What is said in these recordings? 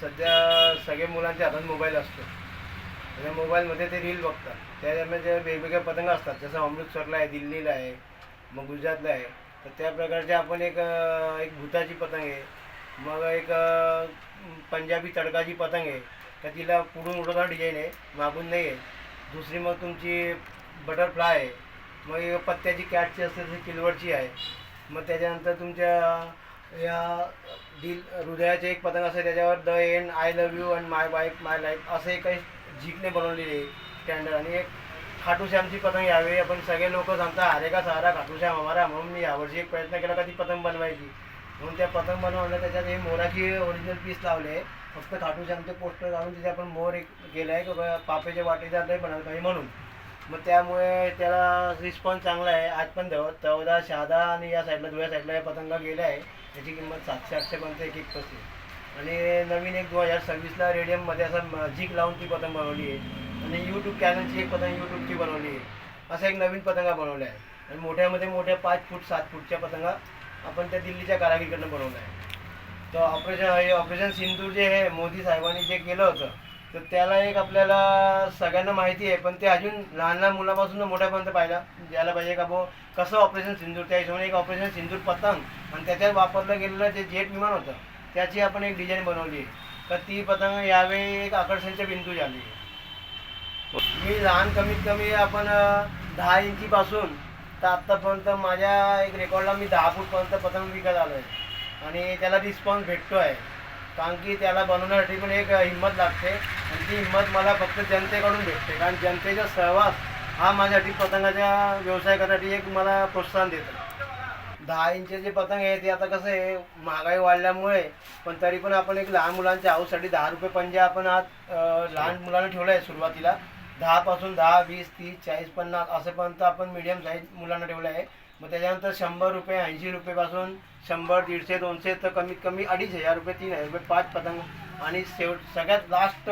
सध्या सगळे मुलांच्या हातात मोबाईल असतो. त्या मोबाईलमध्ये ते रील बघतात. त्याच्यामध्ये वेगवेगळे पतंग असतात जसं अमृतसरला आहे दिल्लीला आहे मग गुजरातला आहे तर त्या प्रकारचे आपण एक एक भूताची पतंग आहे मग एक पंजाबी तडकाची पतंग आहे तर तिला पुढून उडवता डिझाईन आहे मागून नाही आहे. दुसरी मग तुमची बटरफ्लाय आहे मग एक पत्त्याची कॅटची असते ती किलवडची आहे. मग त्याच्यानंतर तुमच्या या दिल हृदयाचे एक पतंग असे त्याच्यावर the end I love you and my wife my life असे काही झिकने बनवलेली आहे स्टँडर्ड. आणि एक खाटूश्यामची पतंग यावेळी आपण सगळे लोक सांगता अरे का सहारा खाटूश्याम हमारा म्हणून मी यावर्षी एक प्रयत्न केला का ती पतंग बनवायची. म्हणून त्या पतंग बनवल्या त्याच्यात हे मोराची ओरिजिनल पीस लावले. आहे फक्त खाटूश्यामचे पोस्टर लावून तिथे आपण मोर एक केलं आहे का पापेच्या वाटेदार नाही बनवलं पाहिजे म्हणून. मग त्यामुळे त्याला रिस्पॉन्स चांगला आहे. आज पण तेव्हा चौदा शहादा आणि या साईडला धुळ्या साईडला या पतंग गेले आहे. त्याची किंमत सातशे आठशेपर्यंत एक एक पस्तीस आणि नवीन एक दोन हजार सव्वीसला रेडियममध्ये असं झिक लावून ती पतंग बनवली आहे. आणि यूट्यूब चॅनलची एक पतंग यूट्यूबची बनवली आहे. असा एक नवीन पतंगा बनवल्या आहे. आणि मोठ्यामध्ये मोठ्या पाच फूट सात फूटच्या पतंगा आपण त्या दिल्लीच्या कारागीरकडनं बनवल्या आहे तर ऑपरेशन हे ऑपरेशन सिंधू जे आहे मोदी साहेबांनी जे केलं होतं तर त्याला एक आपल्याला सगळ्यांना माहिती आहे पण ते अजून लहान लहान मुलापासून मोठ्यापर्यंत पाहिला. द्यायला पाहिजे का बो कसं ऑपरेशन सिंदूर त्या हिशोबाने एक ऑपरेशन सिंदूर पतंग आणि त्याच्यात वापरलं गेलेलं जे जेट विमान होतं त्याची आपण एक डिझाईन बनवली आहे. तर ती पतंग यावेळी एक आकर्षणच्या बिंदू झाली आहे. मी लहान कमीत कमी आपण दहा इंचीपासून तर आत्तापर्यंत माझ्या एक रेकॉर्डला मी दहा फूटपर्यंत पतंग विकत आलो आहे आणि त्याला रिस्पॉन्स भेटतो आहे कारण की त्याला बनवण्यासाठी पण एक हिंमत लागते. आणि ती हिंमत मला फक्त जनतेकडून भेटते. कारण जनतेचा सहवास हा माझ्यासाठी पतंगाच्या व्यवसाय करण्यासाठी एक मला प्रोत्साहन देतो. दहा इंचचे पतंग आहे ते आता कसं आहे महागाई वाढल्यामुळे पण तरी पण आपण एक लहान मुलांच्या हाऊससाठी दहा रुपये पंजा आपण आज लहान मुलांना ठेवलं आहे सुरुवातीला दहापासून दहा वीस तीस चाळीस पन्नास असेपर्यंत आपण मिडियम साईज मुलांना ठेवलं आहे. मग त्याच्यानंतर शंभर रुपये ऐंशी रुपयेपासून शंभर दीडशे दोनशे तर कमीत कमी अडीच हजार रुपये तीन हजार रुपये पाच पतंग. आणि शेवट सगळ्यात लास्ट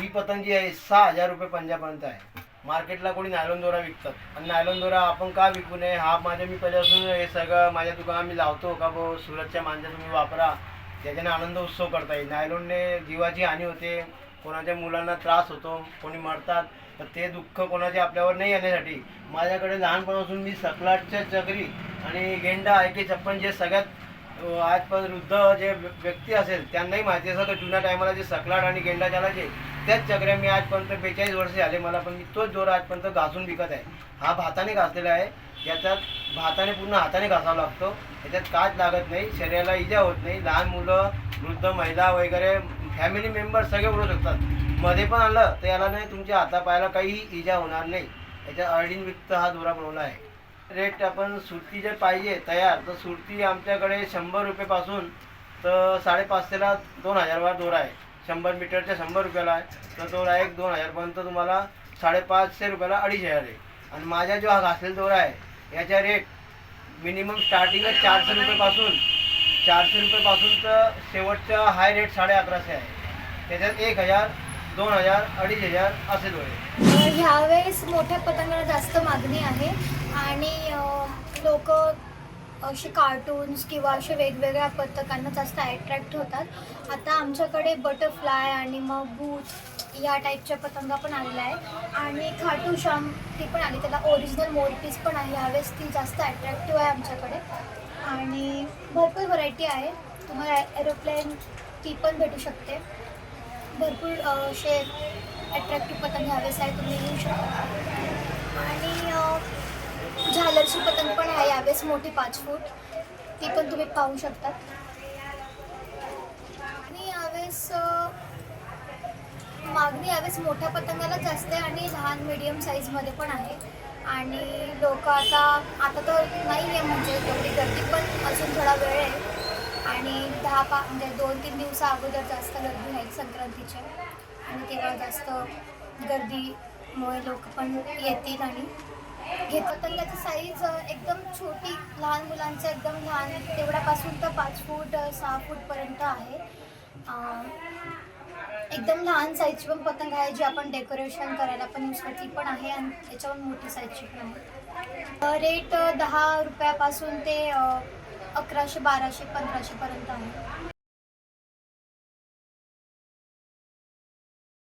ही पतंग जी आहे सहा हजार रुपये पंजापर्यंत आहे. मार्केटला कोणी नायलॉन दोरा विकतात. आणि नायलॉन दोरा आपण का विकू नये? हा माझ्या मी पहिल्यापासून हे सगळं माझ्या दुकानात मी लावतो का भाऊ सुरतच्या मांजा तुम्ही वापरा. त्याच्याने आनंद उत्सव करता येईल. नायलॉनने जीवाची हानी होते. कोणाच्या मुलांना त्रास होतो. कोणी मरतात. तर ते दुःख कोणाचे आपल्यावर नाही येण्यासाठी. माझ्याकडे लहानपणापासून मी सकलाटच्या चक्री आणि गेंडा ऐके छप्पन जे सगळ्यात आजपर्यंत वृद्ध जे व्य- व्यक्ती असेल त्यांनाही माहिती असं तर जुन्या टायमाला जे सकलाट आणि गेंडा चालायचे त्याच चक्र्या मी आजपर्यंत बेचाळीस वर्ष झाले मला पण मी तोच जोर आजपर्यंत घासून विकत आहे. हा भाताने घासलेला आहे. याच्यात भाताने पूर्ण हाताने घासावा लागतो. याच्यात काच लागत नाही. शरीराला इजा होत नाही. लहान मुलं वृद्ध महिला वगैरे फॅमिली मेंबर सगळे उडू शकतात. मध्ये पण आलं तर याला नाही तुमच्या हातापायाला काहीही इजा होणार नाही. याच्यात अडीन हा दोरा बनवला आहे. रेट आपण सुरती जर पाहिजे तयार तर सुरती आमच्याकडे शंभर रुपयेपासून तर साडेपाचशेला दोन हजारवर दोरा आहे. शंभर मीटरच्या शंभर रुपयाला आहे. तर दोरा एक दोन हजारपर्यंत तुम्हाला साडेपाचशे रुपयाला अडीच हजार आहे. आणि माझा जो हा घासलेला दोरा आहे याचा रेट मिनिमम स्टार्टिंगच चारशे रुपयेपासून चारशे रुपयेपासून तर शेवटचा हाय रेट साडे अकराशे आहे. त्याच्यात एक हजार दोन हजार अडीच हजार असे दोन ह्यावेळेस मोठ्या पतंगाला जास्त मागणी आहे आणि लोक असे कार्टून्स किंवा असे वेगवेगळ्या पथकांना जास्त अट्रॅक्ट होतात. आता आमच्याकडे बटरफ्लाय आणि मग भूत या टाईपच्या पतंगा पण आलेल्या आहे आणि खाटू श्याम ती पण आली. त्याला ओरिजिनल मोरपीस पण आहे. ह्यावेळेस ती जास्त अट्रॅक्टिव्ह आहे आमच्याकडे. आणि भरपूर व्हरायटी आहे. तुम्हाला एरोप्लेन ती पण भेटू शकते. भरपूर असे अट्रॅक्टिव्ह पतंग यावेळेस आहे तुम्ही घेऊ शकता. आणि झालरची पतंग पण आहे यावेळेस मोठी पाच फूट. ती पण तुम्ही पाहू शकतात आणि यावेळेस मागणी यावेळेस मोठ्या पतंगाला जास्त आहे आणि लहान मीडियम साईजमध्ये पण आहे. आणि लोक आता आता तर नाही आहे म्हणजे तेवढी गर्दी पण अजून थोडा वेळ आहे. आणि दहा पा म्हणजे दोन तीन दिवसा अगोदर जास्त गर्दी आहेत संक्रांतीच्या आणि तेव्हा जास्त गर्दीमुळे लोक पण येतील आणि घेत पतंगाची साईज एकदम छोटी लहान मुलांचं एकदम लहान तेवढ्यापासून तर पाच फूट सहा फूटपर्यंत आहे. एकदम लहान साईजची पण पतंग आहे जी आपण डेकोरेशन करायला पण यूज करते. पण आहे आणि त्याच्यावर मोठी साईजची पण आहे. रेट दहा रुपयापासून ते अकराशे बाराशे पंधराशेपर्यंत आहे.